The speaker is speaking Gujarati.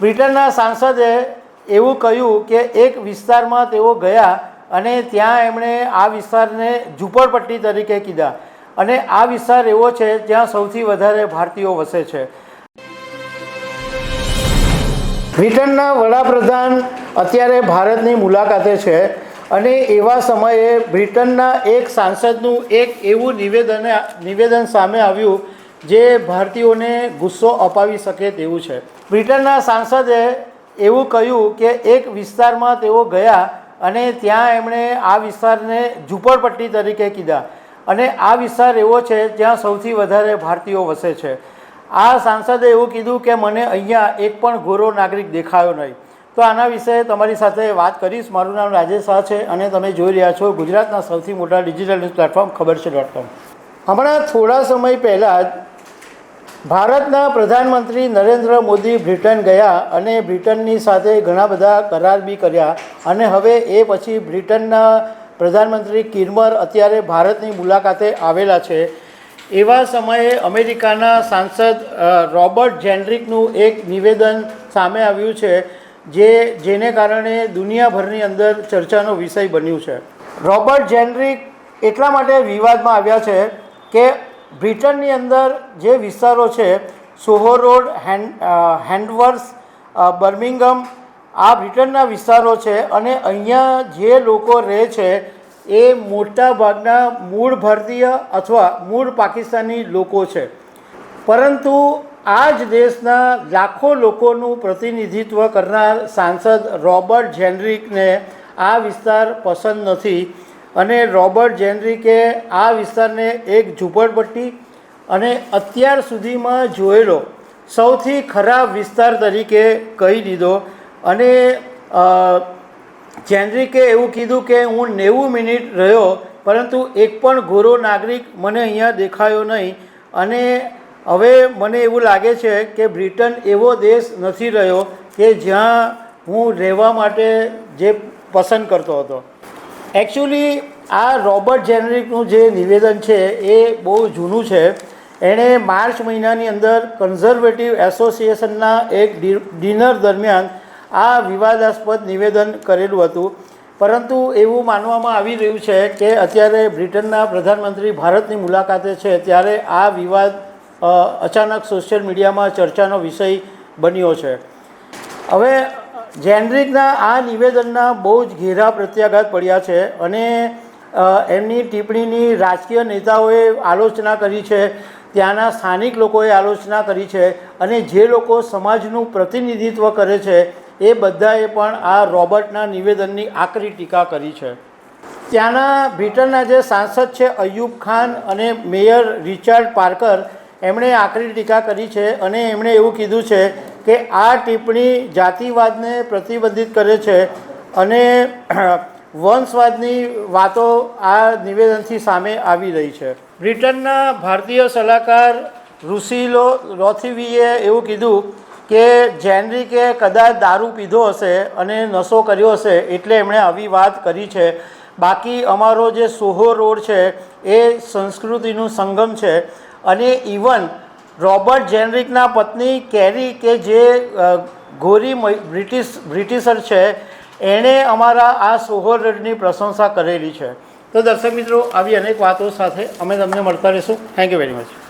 બ્રિટનના સાંસદે એવું કહ્યું કે એક વિસ્તારમાં તેઓ ગયા અને ત્યાં એમણે આ વિસ્તારને ઝૂંપડપટ્ટી તરીકે કીધા. અને આ વિસ્તાર એવો છે જ્યાં સૌથી વધારે ભારતીયો વસે છે. બ્રિટનના વડાપ્રધાન અત્યારે ભારતની મુલાકાતે છે અને એવા સમયે બ્રિટનના એક સાંસદનું એક એવું નિવેદન નિવેદન સામે આવ્યું જે ભારતીયોને ગુસ્સો અપાવી શકે તેવું છે. બ્રિટનના સાંસદે એવું કહ્યું કે એક વિસ્તારમાં તેઓ ગયા અને ત્યાં એમણે આ વિસ્તારને ઝૂંપડપટ્ટી તરીકે કીધા. અને આ વિસ્તાર એવો છે જ્યાં સૌથી વધારે ભારતીયો વસે છે. આ સાંસદે એવું કીધું કે મને અહીંયા એક પણ ગોરો નાગરિક દેખાયો નહીં. તો આના વિશે તમારી સાથે વાત કરીશ. મારું નામ રાજેશ શાહ છે અને તમે જોઈ રહ્યા છો ગુજરાતના સૌથી મોટા ડિજિટલ ન્યૂઝ પ્લેટફોર્મ ખબર છે ડોટ કોમ. હમણાં થોડા સમય પહેલાં જ ભારતના પ્રધાનમંત્રી નરેન્દ્ર મોદી બ્રિટન ગયા અને બ્રિટનની સાથે ઘણા બધા કરાર બી કર્યા અને હવે એ પછી બ્રિટનના પ્રધાનમંત્રી કિરમર અત્યારે ભારતની મુલાકાતે આવેલા છે. એવા સમયે અમેરિકાના સાંસદ રોબર્ટ જેનરિકનું એક નિવેદન સામે આવ્યું છે, જે, જેને કારણે દુનિયાભરની અંદર ચર્ચાનો વિષય બન્યું છે. રોબર્ટ જેનરિક એટલા માટે વિવાદમાં આવ્યા છે કે બ્રિટનની અંદર જે વિસ્તારો છે Soho road, hand Handsworth Birmingham, આ બ્રિટનના વિસ્તારો છે અને અહીંયા જે લોકો રહે છે, એ મોટા ભાગના મૂળ ભારતીય અથવા મૂળ પાકિસ્તાની લોકો છે. પરંતુ આ જ દેશના લાખો લોકોનું પ્રતિનિધિત્વ કરનાર સાંસદ રોબર્ટ જેનરિકને આ વિસ્તાર પસંદ નથી. અને રોબર્ટ જેનરિકે આ વિસ્તારને એક ઝૂંપડપટ્ટી અને અત્યાર સુધીમાં જોયેલો સૌથી ખરાબ વિસ્તાર તરીકે કહી દીધો. અને જેનરિકે એવું કીધું કે હું નેવું મિનિટ રહ્યો, પરંતુ એક પણ ગોરો નાગરિક મને અહીંયા દેખાયો નહીં. અને હવે મને એવું લાગે છે કે બ્રિટન એવો દેશ નથી રહ્યો કે જ્યાં હું રહેવા માટે જે પસંદ કરતો હતો. એકચ્યુઅલી આ રોબર્ટ જેનરિકનું જે નિવેદન છે, એ બહુ જૂનું છે. એણે માર્ચ મહિનાની અંદર કન્ઝર્વેટિવ એસોસિએશનના એક ડિનર દરમિયાન આ વિવાદાસ્પદ નિવેદન કરેલું હતું. પરંતુ એવું માનવામાં આવી રહ્યું છે કે અત્યારે બ્રિટનના પ્રધાનમંત્રી ભારતની મુલાકાતે છે, ત્યારે આ વિવાદ અચાનક સોશિયલ મીડિયામાં ચર્ચાનો વિષય બન્યો છે. હવે જેનરિકના આ નિવેદનના બહુ જ ઘેરા પ્રત્યાઘાત પડ્યા છે અને એમની ટિપ્પણીની રાજકીય નેતાઓએ આલોચના કરી છે, ત્યાંના સ્થાનિક લોકોએ આલોચના કરી છે અને જે લોકો સમાજનું પ્રતિનિધિત્વ કરે છે, એ બધાએ પણ આ રોબર્ટના નિવેદનની આકરી ટીકા કરી છે. ત્યાંના બ્રિટનના જે સાંસદ છે અયુબ ખાન અને મેયર રિચાર્ડ પાર્કર, એમણે આકરી ટીકા કરી છે અને એમણે એવું કીધું છે કે આ ટિપ્પણી જાતિવાદને પ્રતિબંધિત કરે છે અને વંશવાદની વાતો આ નિવેદનથી સામે આવી રહી છે. બ્રિટનના ભારતીય સલાહકાર ઋષિલો રોથીવીએ એવું કીધું કે જેનરિકે કદાચ દારૂ પીધો હશે અને નશો કર્યો હશે એટલે એમણે આવી વાત કરી છે. બાકી અમારો જે સોહો રોડ છે એ સંસ્કૃતિનું સંગમ છે અને ઇવન રોબર્ટ જેનરિકના પત્ની કેરી કે જે ગોરી બ્રિટિશ, બ્રિટિશર છે, એણે અમારા આ સોહો રોડની પ્રશંસા કરેલી છે. તો દર્શક મિત્રો, આવી અનેક વાતો સાથે અમે તમને મળતા રહીશું. Thank you very much